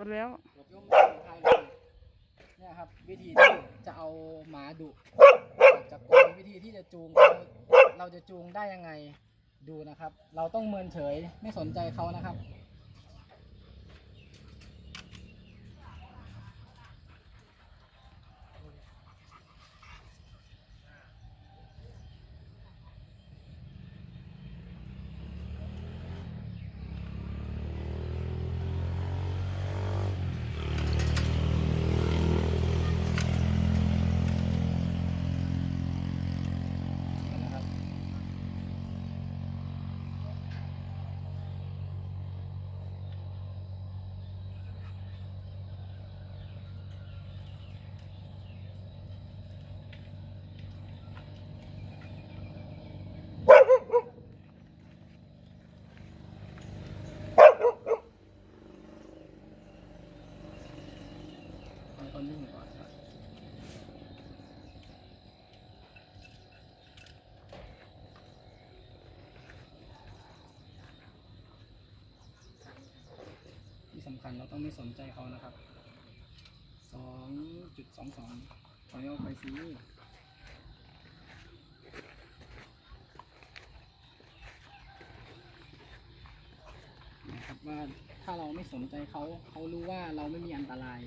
กดแล้วกดยกมือถ่ายเลยเนี่ยครับ วิธีที่จะเอาหมาดุออกจากกรงวิธีที่จะจูงเขาเราจะจูงได้ยังไงดูนะครับ เราต้องเมินเฉยไม่สนใจเขานะครับ ให้เขานิ่งก่อนครับที่สำคัญเราต้องไม่สนใจเขานะครับสองจุดสองสองถอยออกไปซินะครับว่าถ้าเราไม่สนใจเขาเขารู้ว่าเราไม่มีอันตราย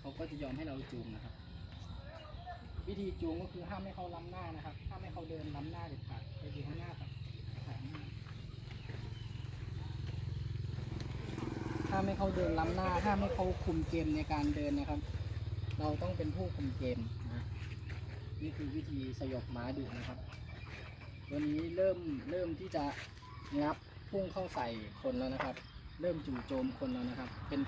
เขาก็จะยอมให้เราจูงนะครับ วิธีจูงก็คือห้ามให้เขาล้ำหน้านะครับ ห้ามให้เขาเดินล้ำหน้าเด็ดขาดไปดูข้างหน้าครับห้าห้ามให้เขาเดินล้ำหน้า ห้ามให้เขาคุมเกมในการเดินนะครับ เราต้องเป็นผู้คุมเกมนะนี่คือวิธีสยบม้าดุนะครับ ตัวนี้เริ่มเริ่มที่จะงับพุ่งเข้าใส่คนแล้วนะครับ เริ่มจู่โจมคนแล้วนะครับ เป็น